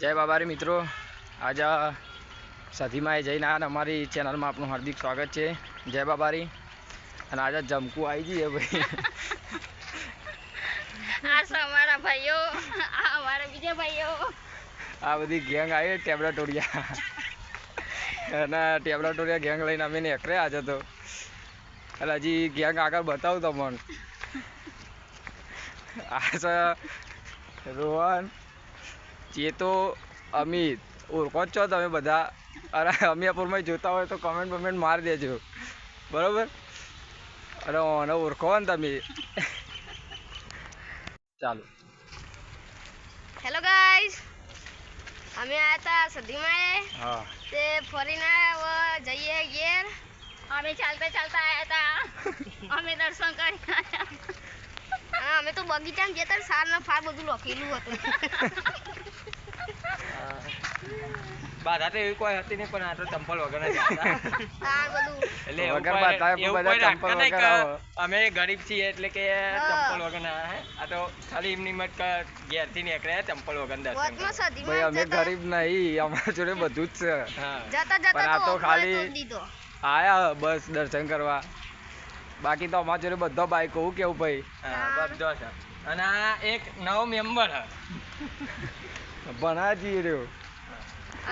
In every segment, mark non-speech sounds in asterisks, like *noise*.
જય બાબારી મિત્રો. આજે સધીમાં જઈને આવ્યા અમારી ચેનલમાં આપનું હાર્દિક સ્વાગત છે. જય બાબારી. અને આજે જમકું આવી જઈએ ભાઈ. આ અમારા ભાઈઓ. આ અમારા બીજા ભાઈઓ. આ બધી ગેંગ આવી ટેબલા ટોળિયા અને ટેબલા ટોળિયા ગેંગ લઈને અમે નીકળ્યા આજે તો. એટલે હજી ગેંગ આગળ બતાવું તમને. આ છે રોહન ચેતો અમિત ઓળખો જ છો તમે બધા. અરે અમિયાપુરમાં જોતા હોય તો કમેન્ટ બમેન્ટ મારી દેજો. બરોબર? અરે ઓને ઓળખો ને તમે. ચાલો. હેલો ગાઈસ અમે આયા હતા સધીમાં હા. તે ફરીને હવે જઈએ ઘેર. અમે ચાલતા ચાલતા આયા હતા અમે દર્શન કરી આયા. અને અમે તો બગીચામાં જતા સાર ને ફાર બધું લખેલું હતું. *laughs* બાધા તો એવી કોઈ હતી નહીં પણ આ તો ચંપલ વગર જ એટલે વગર એવું કોઈ. અમે ગરીબ છીએ એટલે કે ચંપલ વગર ના આ તો ખાલી એમની મત ઘેરથી નીકળ્યા ચંપલ વગર દર્શન ભાઈ અમે ગરીબ નહીં અમારા જોડે બધું જ છે. જતા પણ આ તો ખાલી- આયા બસ દર્શન કરવા. બાકી તો અમારા જોડે બધો બાઈક હું કેવું ભાઈ? બધો છે. અને આ એક નવો મેમ્બર હે. ભણાજી રહ્યો.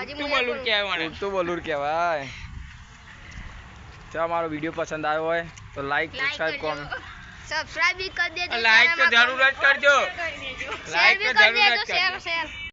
હજી તું મુજબ બોલું કહેવાય મને. ઉડતું બલૂર કહેવાય. જો મારો વીડિયો પસંદ આવ્યો હોય તો લાઈક સબસ્ક્રાઇબ કોમેન્ટ સબસ્ક્રાઇબ બી કરી દેજો લાઈક તો જરૂર જ કરજો. લાઈક તો જરૂર જ કરજો. Share share